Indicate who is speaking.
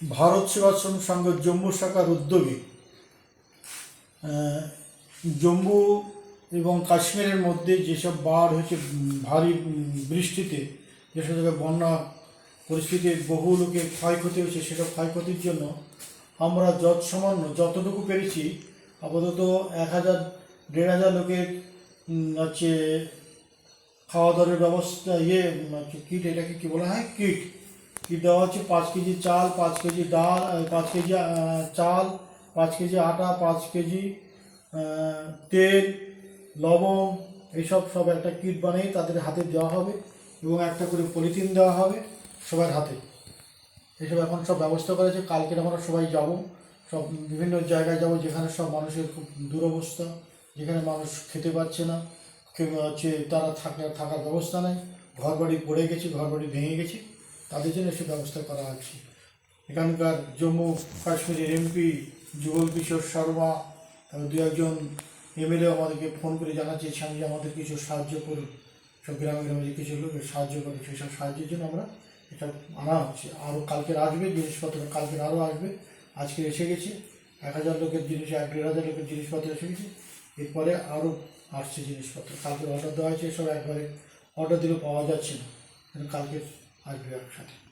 Speaker 1: ভারত সেবাশ্রম সংঘ জম্মু শাখার উদ্যোগে জম্মু এবং কাশ্মীরের মধ্যে যেসব বাঢ় হয়েছে, ভারী বৃষ্টিতে, যেসব জায়গায় বন্যা পরিস্থিতির বহু লোকের ক্ষয়ক্ষতি হয়েছে, সেসব ক্ষয়ক্ষতির জন্য আমরা যত সামান্য যতটুকু পেরেছি, আপাতত এক হাজার, দেড় হাজার লোকের হচ্ছে খাওয়া দাওয়ার ব্যবস্থা ইয়ে কিট, এটাকে কী বলা হয়? কিট। কিট দেওয়া হচ্ছে? পাঁচ কেজি চাল, পাঁচ কেজি ডাল পাঁচ কেজি চাল, পাঁচ কেজি আটা, পাঁচ কেজি তেল, লবণ এইসব সব একটা কিট বানিয়ে তাদের হাতে দেওয়া হবে এবং একটা করে পলিথিন দেওয়া হবে সবার হাতে। এসব এখন সব ব্যবস্থা করেছে কালকে আমরা সবাই যাব। সব বিভিন্ন জায়গায় যাব যেখানে সব মানুষের খুব দুরবস্থা, যেখানে মানুষ খেতে পারছে না, কেউ হচ্ছে তারা থাকার থাকার ব্যবস্থা নেই। ঘর বাড়ি পড়ে গেছে ঘর বাড়ি ভেঙে গেছে। তাদের জন্য এসব ব্যবস্থা করা আছে। এখানকার জম্মু কাশ্মীরের এমপি যুগল কিশোর শর্মা দু একজন এমএলএ আমাদেরকে ফোন করে জানাচ্ছেন যে আমাদের কিছু সাহায্য করুন। সব গ্রামে গ্রামে যে কিছু লোকের সাহায্য করে। সেসব সাহায্যের জন্য আমরা এটা আনা হচ্ছে। আরও কালকের আসবে, জিনিসপত্র কালকের আরও আসবে। আজকে এসে গেছে। এক হাজার লোকের জিনিস, এক দেড় হাজার লোকের জিনিসপত্র এসে গেছে। এরপরে আরও আসছে জিনিসপত্র। কালকে অর্ডার দেওয়া হয়েছে, সব একবারে অর্ডার দিলে পাওয়া যাচ্ছে না। কিন্তু কালকে আসবে একসাথে